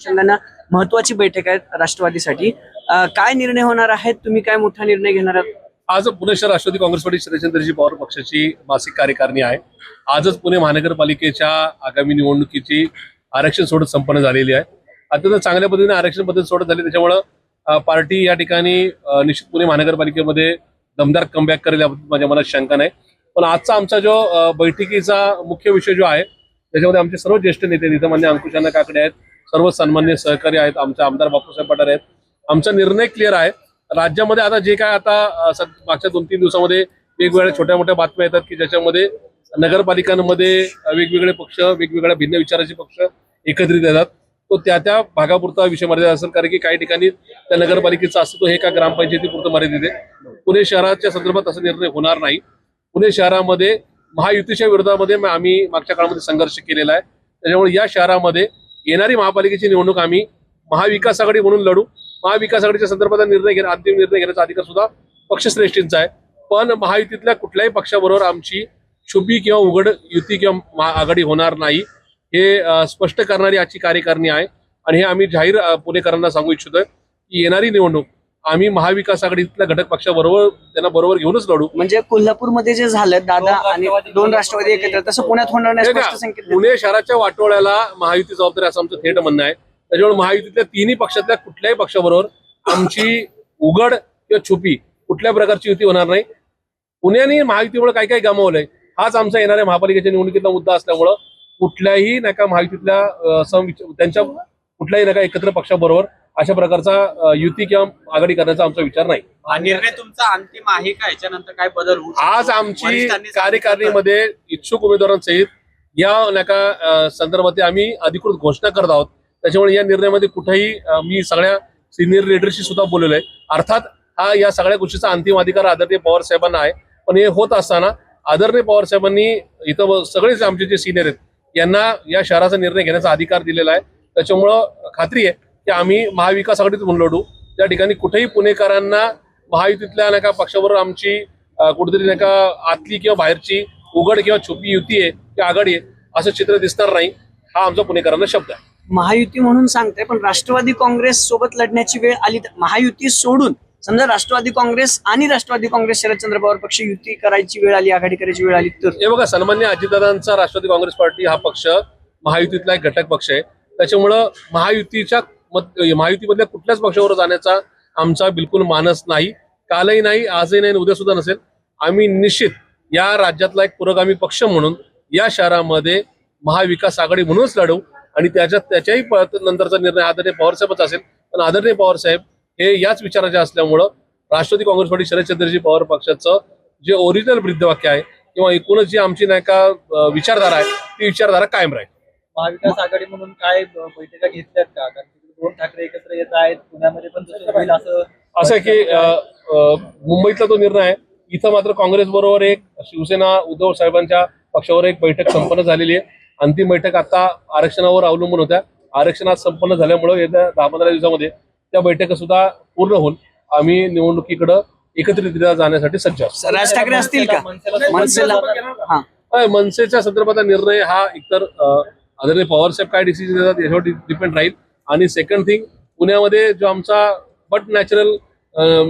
अनुषंगानं महत्वाची बैठक आहे राष्ट्रवादीसाठी. काय निर्णय होणार आहेत? तुम्ही काय मोठा निर्णय घेणार आहात? आज पुणे शहर राष्ट्रवादी काँग्रेस पार्टी शरदचंद्रजी पवार पक्षाची मासिक कार्यकारिणी आहे. आजच पुणे महानगरपालिकेच्या आगामी निवडणुकीची आरक्षण सोडत संपन्न झालेली आहे. अत्यंत चांगल्या पद्धतीने आरक्षण पद्धत सोडत झाली. त्याच्यामुळं पार्टी या ठिकाणी निश्चित पुणे महानगरपालिकेमध्ये दमदार कमबॅक करेल याबद्दल माझ्या मनात शंका नाही. पण आजचा आमचा जो बैठकीचा मुख्य विषय जो आहे त्याच्यामध्ये आमचे सर्व ज्येष्ठ नेते तिथं मान्य अंकुशांना काकडे आहेत. सर्व सन्मान्य सहकारी आहेत आमचे आमदार बापूसाहेब पठार आहेत. आमचा निर्णय क्लिअर आहे. राज्यामध्ये आता जे काय आता मागच्या दोन तीन दिवसामध्ये वेगवेगळ्या छोट्या मोठ्या बातम्या येतात की ज्याच्यामध्ये नगरपालिकांमध्ये वेगवेगळे पक्ष वेगवेगळ्या भिन्न विचाराचे पक्ष एकत्रित येतात. तो त्या त्या भागापुरता विषय मर्यादा असेल कारण की काही ठिकाणी त्या नगरपालिकेचं असतो हे का ग्रामपंचायतीपुरतं मर्यादित आहे. पुणे शहराच्या संदर्भात असा निर्णय होणार नाही. पुणे शहरामध्ये महायुतीच्या विरोधामध्ये आम्ही मागच्या काळामध्ये संघर्ष केलेला आहे. त्याच्यामुळे या शहरामध्ये येणारी महापालिकेची निवडणूक आम्ही महाविकास आघाडी म्हणून लढू. महाविकास आघाडीच्या संदर्भात निर्णय घेणं अंतिम निर्णय घेण्याचा अधिकार सुद्धा पक्षश्रेष्ठींचा आहे. पण महायुतीतल्या कुठल्याही पक्षाबरोबर आमची छुपी किंवा उघड युती किंवा महाआघाडी होणार नाही. हे स्पष्ट करणारी आजची कार्यकारिणी आहे. आणि हे आम्ही जाहीर पुणेकरांना सांगू इच्छितोय की येणारी निवडणूक आम्ही महाविकास आघाडीतल्या घटक पक्षाबरोबर त्यांना बरोबर घेऊनच लढू म्हणजे कोल्हापूरमध्ये जे झालं दादा आणि दोन राष्ट्रवादी एकत्र तसं पुण्यात होणार नाही स्पष्ट? संकेत. पुणे शहराच्या वाटोळ्याला महायुती जबाबदारी असं आमचं थेट म्हणणं आहे त्याच्यामुळे महायुतीतल्या तिन्ही पक्षातल्या कुठल्याही पक्षाबरोबर आमची उघड किंवा छुपी कुठल्या प्रकारची युती होणार नाही पुण्याने महायुतीमुळे काय काय गमावलंय हाच आमचा येणाऱ्या महापालिकेच्या निवडणुकीतला मुद्दा असल्यामुळं कुठल्याही नका महायुतीतल्या अं, समविच- त्यांच्या कुठल्याही नका एकत्र पक्षाबरोबर अशा प्रकारचा युती किंवा आघाडी करण्याचा आमचा विचार नाही. हा निर्णय तुमचा अंतिम आहे का? याच्यानंतर काय बदल होऊ शकतो? आज आमची वरिष्ठांनी कार्यकारिणीमध्ये इच्छुक उमेदवारांसहित या नका संदर्भात आम्ही अधिकृत घोषणा करत आहोत. त्याच्यामुळे या निर्णयामध्ये कुठेही अ, मी सगळ्या सिनियर लिडरशी सुद्धा बोललेलो आहे. अर्थात हा या सगळ्या गोष्टीचा अंतिम अधिकार आदरणीय पवार साहेबांना आहे. पण हे होत असताना आदरणीय पवार साहेबांनी इथं सगळेच आमचे जे सिनियर आहेत यांना या शहराचा निर्णय घेण्याचा अधिकार दिलेला आहे. त्याच्यामुळं खात्री आहे की आम्ही महाविकास आघाडीत म्हणून लढू. त्या ठिकाणी कुठेही पुणेकरांना महायुतीतल्या नाही का पक्षाबरोबर आमची कुठेतरी नाही का आतली किंवा बाहेरची उघड किंवा छुपी युती आहे किंवा आघाडी आहे असं चित्र दिसणार नाही. हा आमचा पुणेकरांना शब्द आहे. महायुती म्हणून सांगते पण राष्ट्रवादी काँग्रेस सोबत लढण्याची वेळ आली तर महायुती सोडून समजा राष्ट्रवादी काँग्रेस आणि राष्ट्रवादी काँग्रेस शरदचंद्र पवार पक्ष युती करायची वेळ आली आघाडी करायची वेळ आली तर? हे बघा सन्मान्य अजितदादांचा राष्ट्रवादी काँग्रेस पार्टी हा पक्ष महायुतीतला एक घटक पक्ष आहे. त्याच्यामुळं महायुतीच्या मत महायुतीमधल्या कुठल्याच पक्षावर जाण्याचा आमचा बिलकुल मानस नाही कालही नाही आजही नाही उद्या सुद्धा नसेल. आम्ही निश्चित या राज्यातला एक पुरोगामी पक्ष म्हणून या शहरामध्ये महाविकास आघाडी म्हणूनच लढवू आणि त्याच्यात त्याच्याही नंतरचा निर्णय आदरणीय पवारसाहेबच असेल. पण आदरणीय पवारसाहेब हे याच विचाराचे असल्यामुळं राष्ट्रवादी काँग्रेस पार्टी शरदचंद्रजी पवार पक्षाचं जे ओरिजिनल ब्रीदवाक्य आहे किंवा एकूणच जी आमची नाही का विचारधारा आहे ती विचारधारा कायम राहील. महाविकास आघाडी म्हणून काय बैठका घेतल्यात का दोन ठाकरे एकत्र येत आहेत पुण्यामध्ये पण तसं होईल असं असं आहे की मुंबईतला तो निर्णय आहे. इथं मात्र काँग्रेस बरोबर एक शिवसेना उद्धव साहेबांच्या पक्षावर एक बैठक संपन्न झालेली आहे. अंतिम बैठक आता आरक्षणावर अवलंबून होत्या. आरक्षण आज संपन्न झाल्यामुळं येत्या दहा पंधरा दिवसामध्ये त्या बैठका सुद्धा पूर्ण होऊन आम्ही निवडणुकीकडं एकत्रितरित्या जाण्यासाठी सज्ज असतो राज ठाकरे असतील का? मनसेला- हा. मनसेच्या संदर्भातला निर्णय हा एकतर आदरणीय पवार साहेब काय डिसिजन देतात याच्यावर डिपेंड राहील. आणि सेकंड थिंग पुण्यामध्ये जो आमचा बट नॅचरल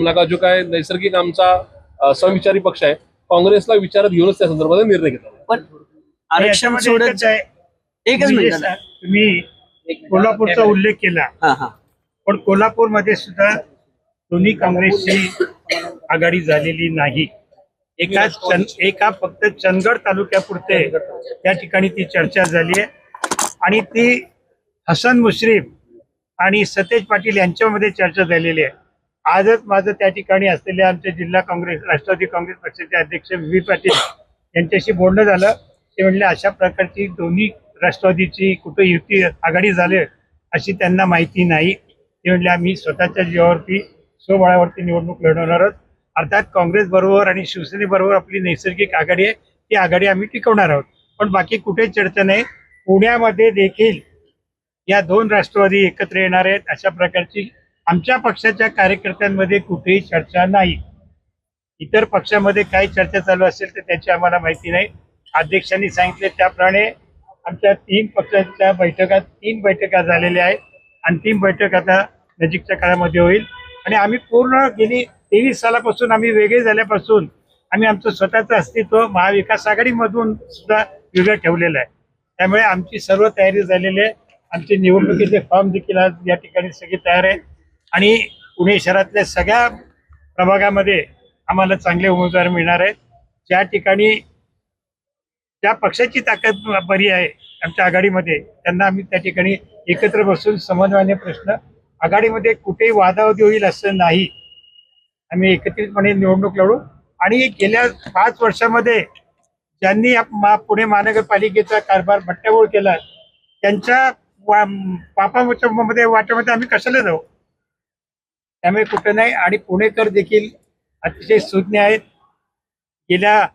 नका जो काय नैसर्गिक आमचा समविचारी पक्ष आहे काँग्रेसला विचारात घेऊनच त्या संदर्भात निर्णय घेतात पण आरक्षण याच्यामध्ये सोडत एकच आहे. एकच तुम्ही कोल्हापूरचा उल्लेख केला. हा हा. पण कोल्हापूरमध्ये सुद्धा दोन्ही काँग्रेसची आघाडी झालेली नाही. एका एका फक्त चंदगड तालुक्यापुरते त्या ठिकाणी ती चर्चा झाली आहे. आणि ती हसन मुश्रीफ आणि सतेज पाटील यांच्यामध्ये चर्चा झालेली आहे. आजच माझं त्या ठिकाणी असलेल्या आमचे जिल्हा काँग्रेस राष्ट्रवादी काँग्रेस पक्षाचे अध्यक्ष व्ही. पाटील यांच्याशी बोलणं झालं. ते म्हणले अशा प्रकारची दोन्ही राष्ट्रवादीची कुठं युती आघाडी झाली अशी त्यांना माहिती नाही. ते म्हणले आम्ही स्वतःच्या जीवावरती स्वबळावरती निवडणूक लढवणार आहोत. अर्थात काँग्रेस बरोबर आणि शिवसेनेबरोबर आपली नैसर्गिक आघाडी आहे. ती आघाडी आम्ही टिकवणार आहोत. पण बाकी कुठेच चर्चा नाही. पुण्यामध्ये देखील या दोन राष्ट्रवादी एकत्र येणार आहेत अशा प्रकारची आमच्या पक्षाच्या कार्यकर्त्यांमध्ये कुठेही चर्चा नाही. इतर पक्षामध्ये काय चर्चा चालू असेल तर त्याची आम्हाला माहिती नाही. अध्यक्षांनी सांगितले त्याप्रमाणे आमच्या तीन पक्षाच्या बैठका तीन बैठका झालेल्या आहेत. अंतिम बैठक आता नजीकच्या काळामध्ये होईल. आणि आम्ही पूर्ण गेली तेवीस सालापासून आम्ही वेगळे झाल्यापासून आम्ही आमचं स्वतःचं अस्तित्व महाविकास आघाडीमधून सुद्धा वेगळं ठेवलेलं आहे. त्यामुळे आमची सर्व तयारी झालेली आहे. आमचे निवडणुकीचे फॉर्म देखील आज या ठिकाणी सगळे तयार आहेत. आणि पुणे शहरातल्या सगळ्या प्रभागामध्ये आम्हाला चांगले उमेदवार मिळणार आहेत. ज्या ठिकाणी ज्या पक्षाची ताकद बरी आहे आमच्या आघाडीमध्ये त्यांना आम्ही त्या ठिकाणी एकत्र बसून समन्वयाने प्रश्न आघाडीमध्ये कुठेही वादावादी होईल असं नाही. आम्ही एकत्रितपणे निवडणूक लढू. आणि गेल्या पाच वर्षामध्ये ज्यांनी पुणे महानगरपालिकेचा कारभार बट्ट्याबोळ केला त्यांच्या वा- पापामध्ये वाट्यामध्ये आम्ही कशाला जाऊ? त्यामुळे कुठं नाही. आणि पुणेकर देखील अतिशय सुज्ञ आहेत. गेल्या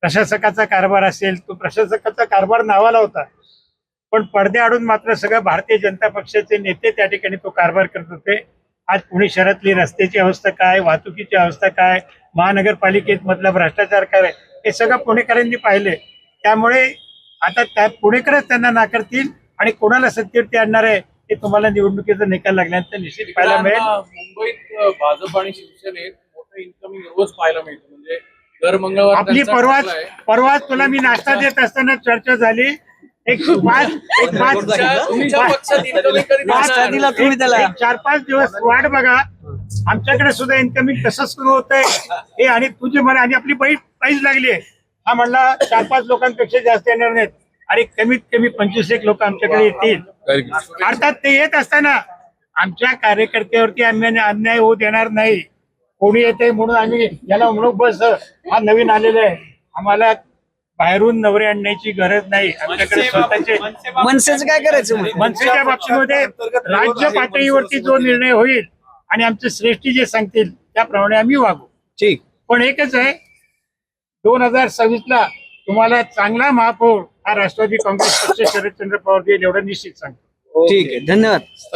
प्रशासकाचा कारभार असेल तो प्रशासकाचा कारभार नावाला होता. पण पडद्याआडून मात्र सगळं भारतीय जनता पक्षाचे नेते त्या ठिकाणी तो कारभार करत होते. आज पुणे शहरातली रस्त्याची अवस्था काय वाहतुकीची अवस्था काय महानगरपालिकेत मधला भ्रष्टाचार काय हे सगळं पुणेकरांनी पाहिले त्यामुळे आता त्या पुणेकरच त्यांना नाकारतील. आणि कोणाला सत्तेवरती आणणार आहे हे तुम्हाला निवडणुकीचा निकाल लागल्यानंतर निश्चित पाहायला मिळेल. मुंबईत भाजप आणि शिवसेनेत मोठं इन्कमिंग रोज पाहायला मिळतं. म्हणजे दर मंगळवार आपली परवाच. परवाच तुला मी नाश्ता देत असताना चर्चा झाली. एक पाच एक पाच एक चार पाच दिवस वाट बघा. आमच्याकडे सुद्धा इन्कमिंग कसं सुरू होतंय हे आणि तुझे म्हणा आणि आपली बाई पाईच लागली आहे. हा म्हणला चार पाच लोकांपेक्षा जास्त येणार नाहीत. आणि कमीत कमी पंचवीस एक लोक आमच्याकडे येतील. अर्थात ते येत असताना आमच्या कार्यकर्त्यावरती आम्ही अन्याय होऊ देणार नाही. कोणी येते म्हणून आम्ही याला म्हणून बस हा नवीन आलेला आहे. आम्हाला बाहेरून नवरे आणण्याची गरज नाही. आमच्याकडे स्वतःचे मनसेचं काय करायचं? मनसेच्या बाबतीमध्ये राज्य पातळीवरती जो निर्णय होईल आणि आमचे श्रेष्ठी जे सांगतील त्याप्रमाणे आम्ही वागू. ठीक. पण एकच आहे दोन हजार सव्वीस ला तुम्हाला चांगला महापौर हा राष्ट्रवादी काँग्रेस पक्ष शरदचंद्र पवार देईल एवढं निश्चित सांगतो. ठीक आहे धन्यवाद.